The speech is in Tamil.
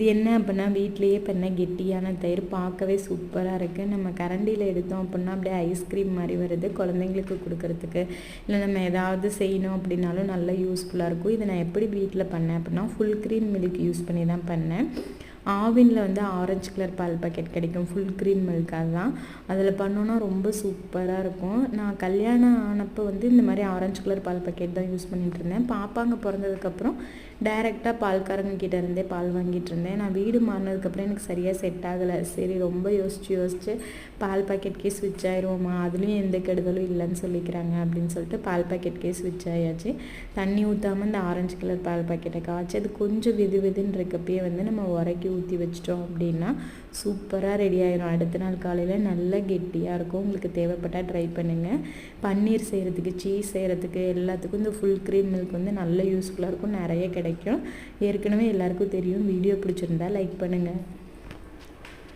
இது என்ன அப்படின்னா வீட்லேயே பண்ண கெட்டியான தயிர் பார்க்கவே சூப்பராக இருக்குது நம்ம கரண்டியில் எடுத்தோம் அப்படின்னா அப்படியே ஐஸ்கிரீம் மாதிரி வருது குழந்தைங்களுக்கு கொடுக்கறதுக்கு. இல்லை நம்ம ஏதாவது செய்யணும் அப்படின்னாலும் நல்லா யூஸ்ஃபுல்லாக இருக்கும். இதை நான் எப்படி வீட்டில் பண்ணேன் அப்படின்னா ஃபுல் க்ரீம் மில்க் யூஸ் பண்ணி தான் பண்ணேன். ஆவினில் வந்து ஆரஞ்சு கலர் பால் பாக்கெட் கிடைக்கும். ஃபுல் க்ரீம் மில்க் அதுதான். அதில் பண்ணோன்னா ரொம்ப சூப்பராக இருக்கும். நான் கல்யாணம் ஆனப்போ வந்து இந்த மாதிரி ஆரஞ்சு கலர் பால் பாக்கெட் தான் யூஸ் பண்ணிகிட்டு இருந்தேன். பாப்பாங்க பிறந்ததுக்கப்புறம் டைரெக்டாக பால்காரங்க கிட்ட இருந்தே பால் வாங்கிட்டு இருந்தேன். நான் வீடு மாறினதுக்கப்புறம் எனக்கு சரியாக செட் ஆகலை. சரி ரொம்ப யோசிச்சு யோசிச்சு பால் பாக்கெட்கே ஸ்விட்ச் ஆயிடுவோமா அதுலேயும் எந்த கெடுதலும் இல்லைன்னு சொல்லிக்கிறாங்க அப்படின்னு சொல்லிட்டு பால் பாக்கெட்கே ஸ்விட்ச் ஆயாச்சு. தண்ணி ஊற்றாமல் இந்த ஆரஞ்சு கலர் பால் பாக்கெட்டை காய்ச்சி. அது கொஞ்சம் விது வெதுன்னு இருக்கப்பயே வந்து நம்ம உரைக்கி ஊற்றி வச்சிட்டோம் அப்படின்னா சூப்பராக ரெடி ஆயிரும். அடுத்த நாள் காலையில் நல்லா கெட்டியாக இருக்கும். உங்களுக்கு தேவைப்பட்டால் ட்ரை பண்ணுங்கள் பன்னீர் செய்கிறதுக்கு சீஸ் செய்கிறதுக்கு எல்லாத்துக்கும் இந்த ஃபுல் க்ரீம் மில்க் வந்து நல்ல யூஸ்ஃபுல்லாக இருக்கும். நிறைய கிடைக்கும். ஏற்கனவே எல்லாருக்கும் தெரியும். வீடியோ பிடிச்சிருந்தா லைக் பண்ணுங்கள்